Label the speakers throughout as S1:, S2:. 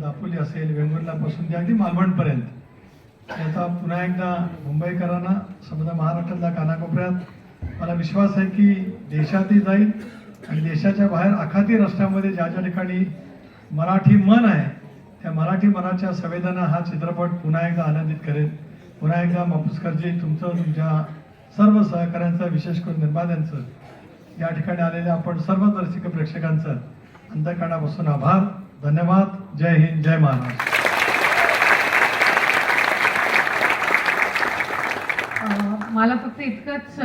S1: दापोली असेल वेंगुर्ल्यापासून ते अगदी मालवणपर्यंत याचा पुन्हा एकदा मुंबईकरांना समजा महाराष्ट्रातल्या कानाकोपऱ्यात मला विश्वास आहे की देशातही जाईल आणि देशाच्या बाहेर आखाती रस्त्यामध्ये ज्या ज्या ठिकाणी मराठी मन आहे त्या मराठी मनाच्या संवेदना हा चित्रपट पुन्हा एकदा आनंदित करेल. पुन्हा एकदा मापुसकरजी तुमचं तुमच्या सर्व सहकाऱ्यांचं विशेष करून निर्मात्यांचं या ठिकाणी आलेल्या आपण सर्व दर्शिक प्रेक्षकांचं अंतकरणापासून आभार धन्यवाद. जय हिंद जय महाराष्ट्र
S2: मला फक्त इतकंच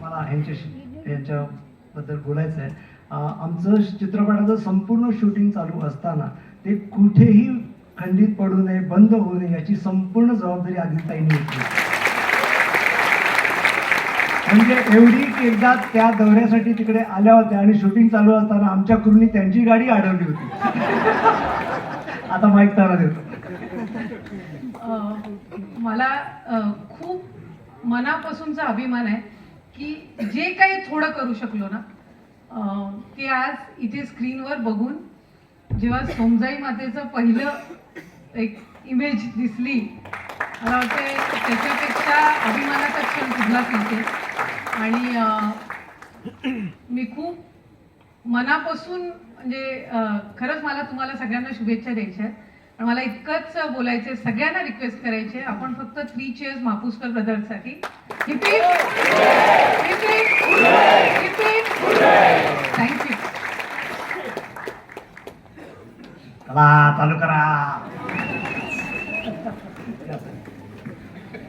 S3: मला यांच्याशी यांच्याबद्दल बोलायचं आहे. आमचं चित्रपटाचं संपूर्ण शूटिंग चालू असताना ते कुठेही खंडित पडू नये बंद होऊ नये याची संपूर्ण जबाबदारी आदिताईंनी घेतली. म्हणजे एवढी एकदा त्या दौऱ्यासाठी तिकडे आल्या होत्या आणि शूटिंग चालू असताना आमच्या क्रूनी त्यांची गाडी अडवली होती. आता माईक तारा देतो.
S2: मला खूप मनापासूनचा अभिमान आहे की जे काही थोडं करू शकलो ना ते आज इथे स्क्रीनवर बघून जेव्हा सोमजाई मातेचं पहिलं एक इमेज दिसली मला वाटते त्याच्यापेक्षा अभिमानाचा क्षण कुठलाच नसेल. आणि मी खूप मनापासून म्हणजे खरंच मला तुम्हाला सगळ्यांना शुभेच्छा द्यायच्या आहेत. मला इतकंच बोलायचं सगळ्यांना रिक्वेस्ट करायचे आपण फक्त थ्री चेअर्स मापूसकर ब्रदर्ससाठी थँक्यू
S3: चालू करा.